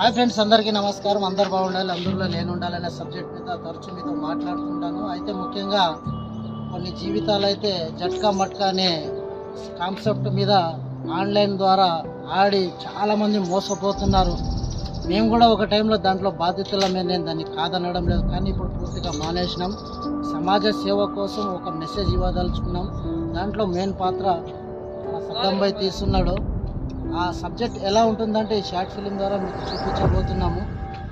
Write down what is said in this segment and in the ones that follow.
Hi friends అందరికీ నమస్కారం. అందరు బాగుండాలి అందరిలో నేను ఉండాలనే సబ్జెక్ట్ మీద తరచు మీద మాట్లాడుతుంటాను అయితే ముఖ్యంగా కొన్ని జీవితాలు అయితే జట్కా మట్కా అనే కాన్సెప్ట్ మీద ఆన్లైన్ ద్వారా ఆడి చాలామంది మోసపోతున్నారు. మేము కూడా ఒక టైంలో దాంట్లో బాధితులమే నేను దాన్ని కాదనడం లేదు. కానీ ఇప్పుడు పూర్తిగా మానేసినాం. సమాజ సేవ కోసం ఒక మెసేజ్ ఇవ్వదలుచుకున్నాం. దాంట్లో మెయిన్ పాత్ర మన సద్దంబాయి తీస్తున్నాడు. ఆ సబ్జెక్ట్ ఎలా ఉంటుందంటే ఈ షార్ట్ ఫిలిం ద్వారా మీకు చూపించబోతున్నాము.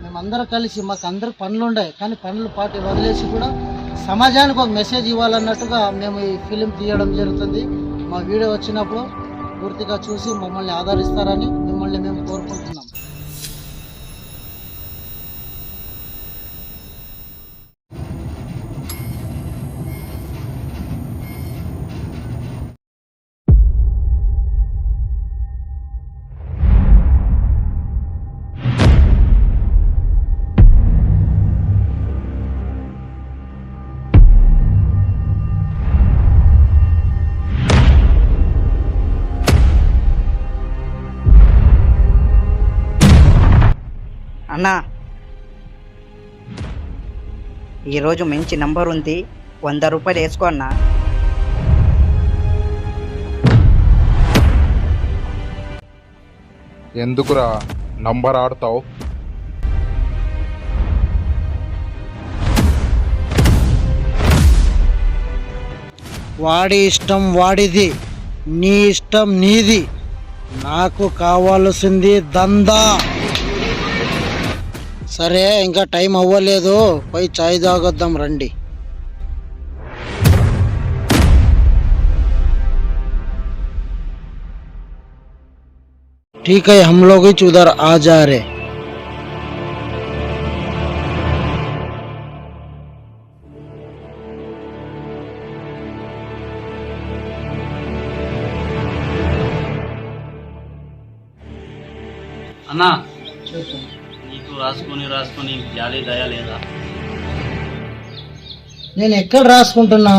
మేమందరూ కలిసి మాకు అందరు పనులు ఉండే కానీ పనులు పాటి వదిలేసి కూడా సమాజానికి ఒక మెసేజ్ ఇవ్వాలన్నట్టుగా మేము ఈ ఫిలిం తీయడం జరుగుతుంది. మా వీడియో వచ్చినప్పుడు పూర్తిగా చూసి మమ్మల్ని ఆదరిస్తారని మిమ్మల్ని మేము కోరుకుంటున్నాం. అన్నా. ఈరోజు మంచి నంబర్ ఉంది. వంద రూపాయలు వేసుకో అన్నా. ఎందుకురా నంబర్ ఆడతావు? వాడి ఇష్టం వాడిది నీ ఇష్టం నీది. నాకు కావాల్సింది దందా. సరే ఇంకా టైం అవ్వలేదు పోయి చాయ్ తాగొద్దాం రండి ठीक है हम लोग ही उधर आ जा रहे అన్నా నీకు రాసుకొని రాసుకొని జాలి దయా లేదా? నేను ఎక్కడ రాసుకుంటున్నా?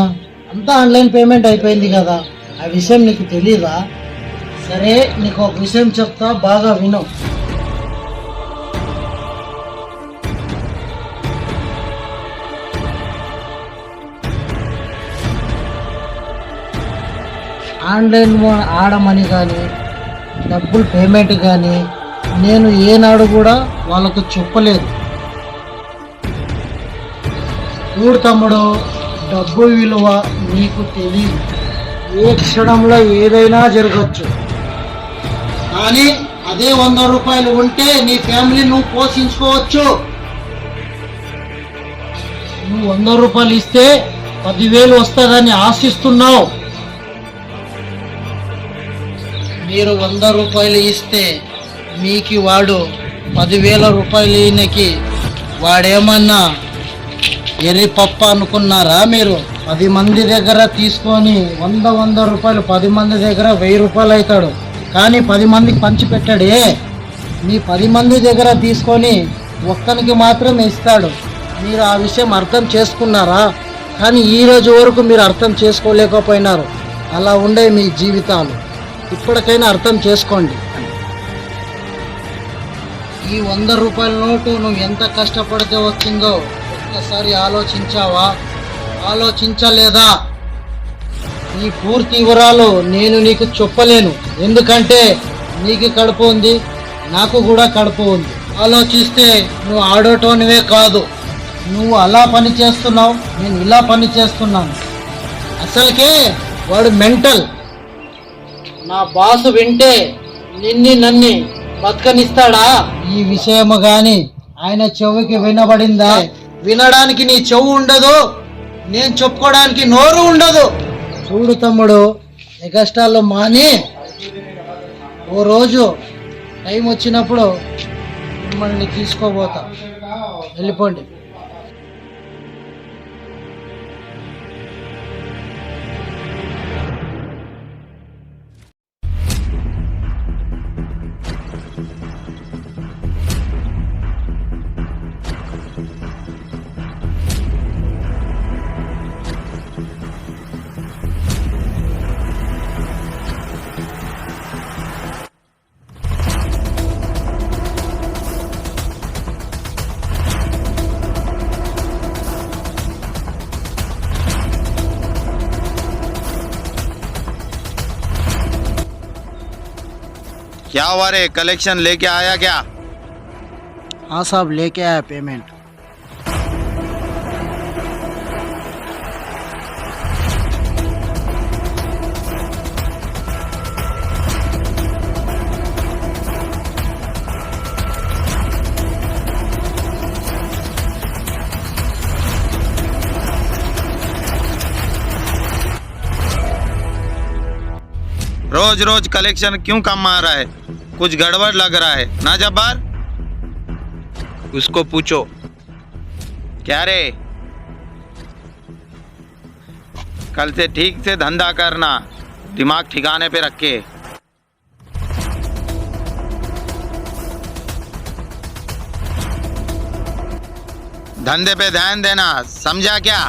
అంతా ఆన్లైన్ పేమెంట్ అయిపోయింది కదా. ఆ విషయం నీకు తెలీదా? సరే నీకు ఒక విషయం చెప్తా బాగా విను. ఆన్లైన్ ఆడమని కానీ డబ్బులు పేమెంట్ కానీ నేను ఏనాడు కూడా వాళ్ళకు చెప్పలేదు. చూడు తమ్ముడు డబ్బు విలువ నీకు తెలియదు. ఏ క్షణంలో ఏదైనా జరగచ్చు. కానీ అదే వంద రూపాయలు ఉంటే నీ ఫ్యామిలీ నువ్వు పోషించుకోవచ్చు. నువ్వు వంద రూపాయలు ఇస్తే పదివేలు వస్తుందని ఆశిస్తున్నావు. మీరు వంద రూపాయలు ఇస్తే మీకు వాడు పదివేల రూపాయలకి వాడేమన్నా ఎరిపప్ప అనుకున్నారా మీరు? పది మంది దగ్గర తీసుకొని వంద వంద రూపాయలు పది మంది దగ్గర వెయ్యి రూపాయలు అవుతాడు. కానీ పది మందికి పంచి పెట్టాడే. మీ పది మంది దగ్గర తీసుకొని ఒక్కనికి మాత్రం ఇస్తాడు. మీరు ఆ విషయం అర్థం చేసుకున్నారా? కానీ ఈ రోజు వరకు మీరు అర్థం చేసుకోలేకపోయినారు. అలా ఉండే మీ జీవితాలు. ఇప్పటికైనా అర్థం చేసుకోండి. ఈ వంద రూపాయల నోటు నువ్వు ఎంత కష్టపడితే వచ్చిందో ఒక్కసారి ఆలోచించావా? ఆలోచించలేదా? ఈ పూర్తి వివరాలు నేను నీకు చెప్పలేను. ఎందుకంటే నీకు కడుపు ఉంది నాకు కూడా కడుపు ఉంది. ఆలోచిస్తే నువ్వు ఆడటోనివే కాదు. నువ్వు అలా పని చేస్తున్నావు నేను ఇలా పని చేస్తున్నాను. అసలుకే వాడు మెంటల్. నా బాసు వింటే నిన్ని నన్ని బతకనిస్తాడా? ఈ విషయము గాని ఆయన చెవికి వినబడిందా? వినడానికి నీ చెవు ఉండదు నేను చెప్పుకోవడానికి నోరు ఉండదు. చూడు తమ్ముడు కష్టాలు మాని ఓ రోజు టైం వచ్చినప్పుడు మిమ్మల్ని తీసుకోబోతా వెళ్ళిపోండి. क्या हुआ रे? कलेक्शन लेके आया क्या? हाँ साहब लेके आया पेमेंट रोज रोज कलेक्शन क्यों कम आ रहा है? कुछ गड़बड़ लग रहा है। ना जब्बार? उसको पूछो। क्या रे? कल से ठीक से धंधा करना दिमाग ठिकाने पे रखे। धंधे पे ध्यान देना समझा क्या?